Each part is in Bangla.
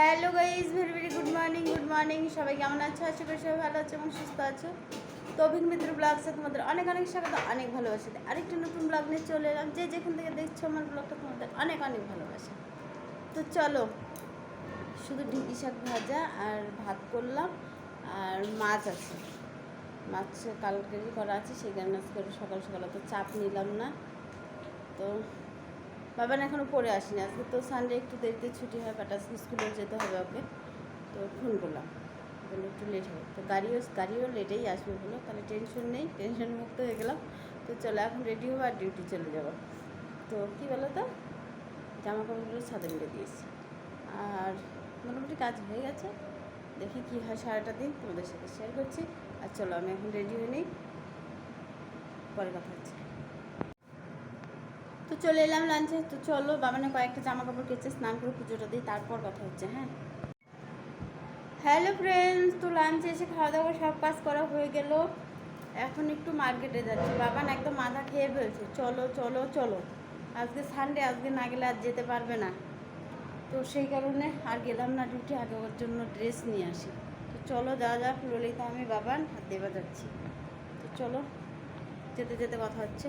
Hello guys very very good morning good morning সবাই কেমন আছো? আশা করি সবাই ভালো আছো এবং সুস্থ আছো। তো অভিন মিত্র ব্লগসে তোমাদের অনেক অনেক স্বাগত, অনেক ভালোবাসা। আরেকটা নতুন ব্লগ নিয়ে চলে এলাম, যে যেখান থেকে দেখছ আমার ব্লগটা তোমাদের অনেক অনেক ভালোবাসা। তো চলো, শুধু ঢিকি শাক ভাজা আর ভাত করলাম। আর মাছ আছে। মাছ কালকেরই করা আছে, সেই কারণে আজকে সকাল সকাল তো চাপ নিলাম না। তো বাবান এখনও পড়ে আসেনি। আজকে তো সানডে একটু দেরিতে ছুটি হয় বাট আজকে স্কুলে যেতে হবে ওকে। তো ফোন করলাম। বলল একটু লেট হবে। তো গাড়িও গাড়িও লেটেই আসবে বলো তাহলে টেনশন নেই টেনশন মুক্ত হয়ে গেলাম। তো চলো, এখন রেডি হব আর ডিউটি চলে যাব। তো কী বলো তো জামা কাপড়গুলো ছাদে মেরে দিয়েছি। আর মোটামুটি কাজ হয়ে গেছে। দেখি কী হয় সারাটা দিন তোমাদের সাথে শেয়ার করছি। আর চলো, আমি এখন রেডি হয়ে নিই। পরে কথা হচ্ছে। চলে এলাম লাঞ্চে তো চলো, বাবানে কয়েকটা জামা কাপড় কেচে স্নান করে পুজোটা দিই, তারপর কথা হচ্ছে হ্যাঁ? হ্যালো ফ্রেন্ডস তো লাঞ্চে এসে খাওয়া দাওয়া সব কাজ করা হয়ে গেল। এখন একটু মার্কেটে যাচ্ছি। বাবান একদম মাথা খেয়ে ফেলছে। চলো চলো চলো। আজকে সানডে আজকে না গেলে আর যেতে পারবে না। তো সেই কারণে আর গেলাম না ডিউটি আগে ওর জন্য ড্রেস নিয়ে আসি। তো চলো যাওয়া যাক ললিতা আমি বাবান আর দেবা যাচ্ছি তো চলো, যেতে যেতে কথা হচ্ছে।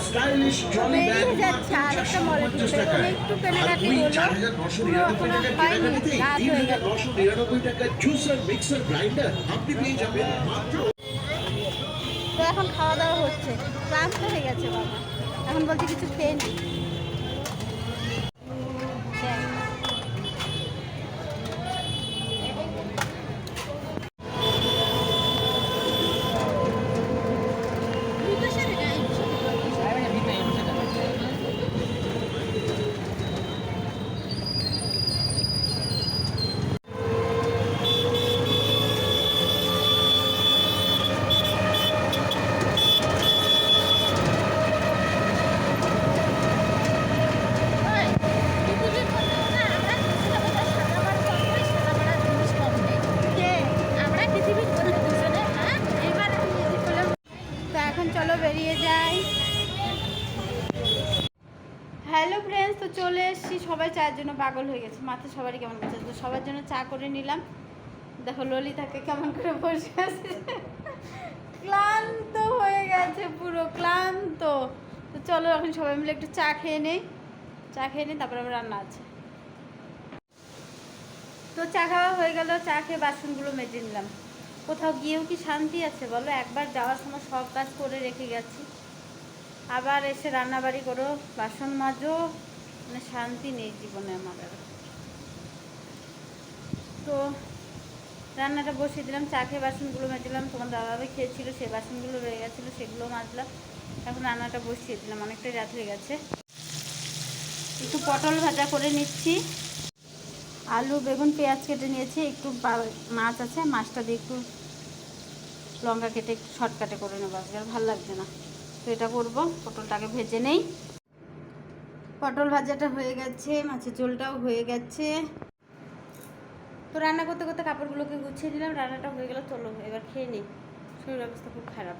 স্টাইলিশ ট্রলি ব্যাগ যাচ্ছে আর একটা মলে ঢুকতে একটু কেনাকাটি হলো পুরো এখনও হয়নি রাত হয়ে গেল নশো নিরানব্বই টাকা জুসার মিক্সার গ্রাইন্ডার আপনি পেয়ে যাবেন মাত্র তো এখন খাওয়া দাওয়া হচ্ছে। ক্লান্ত হয়ে গেছে বাবা। এখন বলছে কিছু খেয়ে নি তো এখন চলো বেরিয়ে যাই। হ্যালো ফ্রেন্ডস তো চলে এসেছি। সবাই চায়ের জন্য পাগল হয়ে গেছে। মাথা সবারই কেমন করছে তো সবার জন্য চা করে নিলাম। দেখো ললিতাকে কেমন করে বসে আছে। ক্লান্ত হয়ে গেছে পুরো, ক্লান্ত। তো চলো এখন সবাই মিলে একটু চা খেয়ে নেই। চা খেয়ে নিই তারপরে আবার রান্না আছে। তো চা খাওয়া হয়ে গেল। চা খেয়ে বাসনগুলো মেজে নিলাম। কোথাও গিয়েও কি শান্তি আছে? বলো, একবার যাওয়ার সময় সব কাজ করে রেখে গেছি। আবার এসে রান্নাবাড়ি করো, বাসন মাজো মানে শান্তি নেই জীবনে আমার আর। তো রান্নাটা বসিয়ে দিলাম, চা খেয়ে বাসনগুলো মেজলাম। তোমার দাদাভাবে খেয়েছিল, সে বাসনগুলো রয়ে গেছিল, সেগুলো মাজলাম। এখন রান্নাটা বসিয়ে দিলাম, অনেকটাই রাত হয়ে গেছে। একটু পটল ভাজা করে নিচ্ছি। আলু, বেগুন, পেঁয়াজ কেটে নিয়েছি, একটু মাছ আছে, মাছটা দিয়ে একটু লঙ্কা কেটে একটু শর্টকাটে করে নেব আজকে ভালো লাগছে না। তো এটা করব, পটলটাকে ভেজে নেই। পটল ভাজাটা হয়ে গেছে, মাছের ঝোলটাও হয়ে গেছে। তো রান্না করতে করতে কাপড়গুলোকে গুছিয়ে দিলাম, রান্নাটা হয়ে গেল, চলো এবার খেয়ে নিই। শরীর অবস্থা খুব খারাপ।